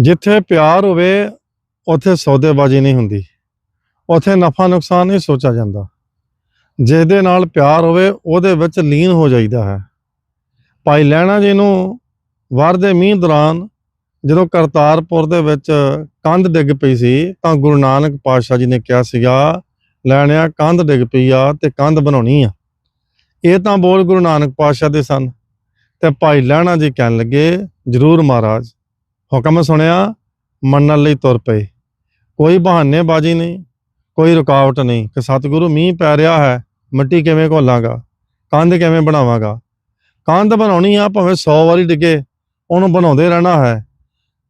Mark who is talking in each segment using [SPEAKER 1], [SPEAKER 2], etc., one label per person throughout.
[SPEAKER 1] ਜਿੱਥੇ ਪਿਆਰ ਹੋਵੇ, ਉੱਥੇ ਸੌਦੇਬਾਜ਼ੀ ਨਹੀਂ ਹੁੰਦੀ। ਉੱਥੇ ਨਫਾ ਨੁਕਸਾਨ ਨਹੀਂ ਸੋਚਿਆ ਜਾਂਦਾ। ਜਿਸਦੇ ਨਾਲ ਪਿਆਰ ਹੋਵੇ, ਉਹਦੇ ਵਿੱਚ ਲੀਨ ਹੋ ਜਾਈਦਾ ਹੈ। ਭਾਈ ਲਹਿਣਾ ਜੀ ਨੂੰ ਵਾਰ ਦੇ ਮੀਂਹ ਦੌਰਾਨ ਜਦੋਂ ਕਰਤਾਰਪੁਰ ਦੇ ਵਿੱਚ ਕੰਧ ਡਿੱਗ ਪਈ ਸੀ, ਤਾਂ ਗੁਰੂ ਨਾਨਕ ਪਾਤਸ਼ਾਹ ਜੀ ਨੇ ਕਿਹਾ ਸੀਗਾ ਲੈਣਿਆ ਕੰਧ ਡਿੱਗ ਪਈ ਆ ਤੇ ਕੰਧ ਬਣਾਉਣੀ ਆ। ਇਹ ਤਾਂ ਬੋਲ ਗੁਰੂ ਨਾਨਕ ਪਾਤਸ਼ਾਹ ਦੇ ਸਨ। ਤੇ ਭਾਈ ਲਹਿਣਾ ਜੀ ਕਹਿਣ ਲੱਗੇ, ਜਰੂਰ ਮਹਾਰਾਜ। ਹੁਕਮ ਸੁਣਿਆ, ਮੰਨਣ ਲਈ ਤੁਰ ਪਏ। ਕੋਈ ਬਹਾਨੇਬਾਜ਼ੀ ਨਹੀਂ, ਕੋਈ ਰੁਕਾਵਟ ਨਹੀਂ। ਕਿ ਸਤਿਗੁਰੂ ਮੀਂਹ ਪੈ ਰਿਹਾ ਹੈ, ਮਿੱਟੀ ਕਿਵੇਂ ਘੋਲਾਂਗਾ? ਕੰਧ ਕਿਵੇਂ ਬਣਾਵਾਂਗਾ? ਕੰਧ ਬਣਾਉਣੀ ਆ, ਭਾਵੇਂ 100 ਵਾਰੀ ਡਿੱਗੇ, ਉਹਨੂੰ ਬਣਾਉਂਦੇ ਰਹਿਣਾ ਹੈ।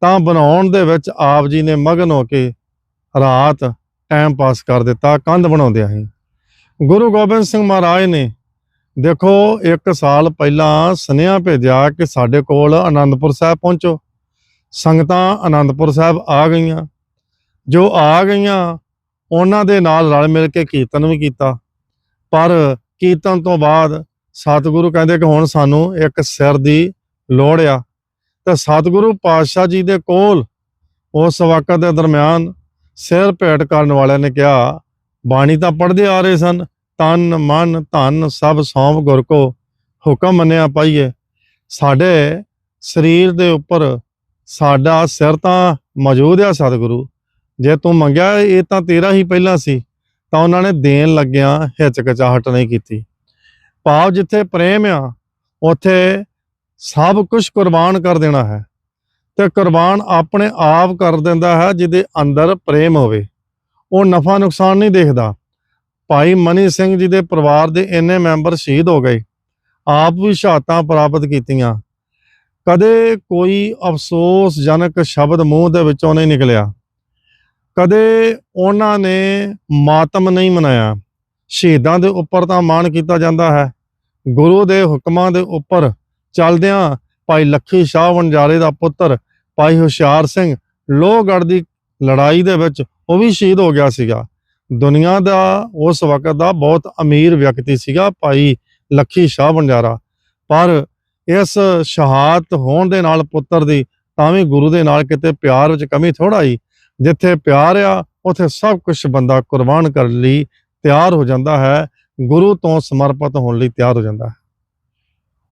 [SPEAKER 1] ਤਾਂ ਬਣਾਉਣ ਦੇ ਵਿੱਚ ਆਪ ਜੀ ਨੇ ਮਗਨ ਹੋ ਕੇ ਰਾਤ ਟਾਈਮ ਪਾਸ ਕਰ ਦਿੱਤਾ, ਕੰਧ ਬਣਾਉਂਦਿਆਂ ਹੀ। ਗੁਰੂ ਗੋਬਿੰਦ ਸਿੰਘ ਮਹਾਰਾਜ ਨੇ, ਦੇਖੋ 1 ਸਾਲ ਪਹਿਲਾਂ ਸੁਨੇਹਾ ਭੇਜਿਆ ਕਿ ਸਾਡੇ ਕੋਲ ਆਨੰਦਪੁਰ ਸਾਹਿਬ ਪਹੁੰਚੋ। ਸੰਗਤਾਂ ਆਨੰਦਪੁਰ ਸਾਹਿਬ ਆ ਗਈਆਂ। ਜੋ ਆ ਗਈਆਂ, ਉਹਨਾਂ ਦੇ ਨਾਲ ਰਲ ਮਿਲ ਕੇ ਕੀਰਤਨ ਵੀ ਕੀਤਾ। ਪਰ ਕੀਰਤਨ ਤੋਂ ਬਾਅਦ ਸਤਿਗੁਰੂ ਕਹਿੰਦੇ ਕਿ ਹੁਣ ਸਾਨੂੰ ਇੱਕ ਸਿਰ ਦੀ ਲੋੜ ਆ। ਤੇ ਸਤਿਗੁਰੂ ਪਾਤਸ਼ਾਹ ਜੀ ਦੇ ਕੋਲ ਉਸ ਵਕਤ ਦੇ ਦਰਮਿਆਨ ਸਿਰ ਭੇਟ ਕਰਨ ਵਾਲਿਆਂ ਨੇ ਕਿਹਾ, ਬਾਣੀ ਤਾਂ ਪੜ੍ਹਦੇ ਆ ਰਹੇ ਸਨ। ਤਨ, ਮਨ, ਧਨ ਸਭ ਸੌਂਪ ਗੁਰ ਕੋ ਹੁਕਮ ਮੰਨਿਆ ਪਾਈਏ। ਸਾਡੇ ਸਰੀਰ ਦੇ ਉੱਪਰ ਸਾਡਾ ਸਿਰ ਤਾਂ ਮੌਜੂਦ ਆ ਸਤਿਗੁਰੂ। ਜੇ ਤੂੰ ਮੰਗਿਆ ਇਹ ਤਾਂ ਤੇਰਾ ਹੀ ਪਹਿਲਾਂ ਸੀ, ਤਾਂ ਉਹਨਾਂ ਨੇ ਦੇਣ ਲੱਗਿਆਂ ਹਿਚਕਚਾਹਟ ਨਹੀਂ ਕੀਤੀ। ਭਾਵ ਜਿੱਥੇ ਪ੍ਰੇਮ ਆ, ਉੱਥੇ ਸਭ ਕੁਝ ਕੁਰਬਾਨ ਕਰ ਦੇਣਾ ਹੈ। ਤੇ ਕੁਰਬਾਨ ਆਪਣੇ ਆਪ ਕਰ ਦਿੰਦਾ ਹੈ ਜਿਹਦੇ ਅੰਦਰ ਪ੍ਰੇਮ ਹੋਵੇ। ਉਹ ਨਫਾ ਨੁਕਸਾਨ ਨਹੀਂ ਦੇਖਦਾ। ਭਾਈ ਮਨੀ ਸਿੰਘ ਜੀ ਦੇ ਪਰਿਵਾਰ ਦੇ ਇੰਨੇ ਮੈਂਬਰ ਸ਼ਹੀਦ ਹੋ ਗਏ। ਆਪ ਵੀ ਸ਼ਹਾਦਤਾਂ ਪ੍ਰਾਪਤ ਕੀਤੀਆਂ। ਕਦੇ ਕੋਈ ਅਫਸੋਸਜਨਕ ਸ਼ਬਦ ਮੂੰਹ ਦੇ ਵਿੱਚੋਂ ਨਹੀਂ ਨਿਕਲਿਆ। ਕਦੇ ਉਹਨਾਂ ਨੇ ਮਾਤਮ ਨਹੀਂ ਮਨਾਇਆ। ਸ਼ਹੀਦਾਂ ਦੇ ਉੱਪਰ ਤਾਂ ਮਾਣ ਕੀਤਾ ਜਾਂਦਾ ਹੈ। ਗੁਰੂ ਦੇ ਹੁਕਮਾਂ ਦੇ ਉੱਪਰ ਚੱਲਦਿਆਂ ਭਾਈ ਲੱਖੀ ਸ਼ਾਹ ਵਣਜਾਰੇ ਦਾ ਪੁੱਤਰ ਭਾਈ ਹੁਸ਼ਿਆਰ ਸਿੰਘ ਲੋਹਗੜ੍ਹ ਦੀ ਲੜਾਈ ਦੇ ਵਿੱਚ ਉਹ ਵੀ ਸ਼ਹੀਦ ਹੋ ਗਿਆ ਸੀਗਾ। ਦੁਨੀਆ ਦਾ ਉਸ ਵਕਤ ਦਾ ਬਹੁਤ ਅਮੀਰ ਵਿਅਕਤੀ ਸੀਗਾ ਭਾਈ ਲੱਖੀ ਸ਼ਾਹ ਵਣਜਾਰਾ। ਪਰ ਇਸ ਸ਼ਹਾਦਤ ਹੋਣ ਦੇ ਨਾਲ ਪੁੱਤਰ ਦੀ, ਤਾਂ ਵੀ ਗੁਰੂ ਦੇ ਨਾਲ ਕਿਤੇ ਪਿਆਰ ਵਿੱਚ ਕਮੀ ਥੋੜਾ ਹੀ। ਜਿੱਥੇ ਪਿਆਰ ਆ, ਉੱਥੇ ਸਭ ਕੁਝ ਬੰਦਾ ਕੁਰਬਾਨ ਕਰਨ ਲਈ ਤਿਆਰ ਹੋ ਜਾਂਦਾ ਹੈ। ਗੁਰੂ ਤੋਂ ਸਮਰਪਿਤ ਹੋਣ ਲਈ ਤਿਆਰ ਹੋ ਜਾਂਦਾ ਹੈ।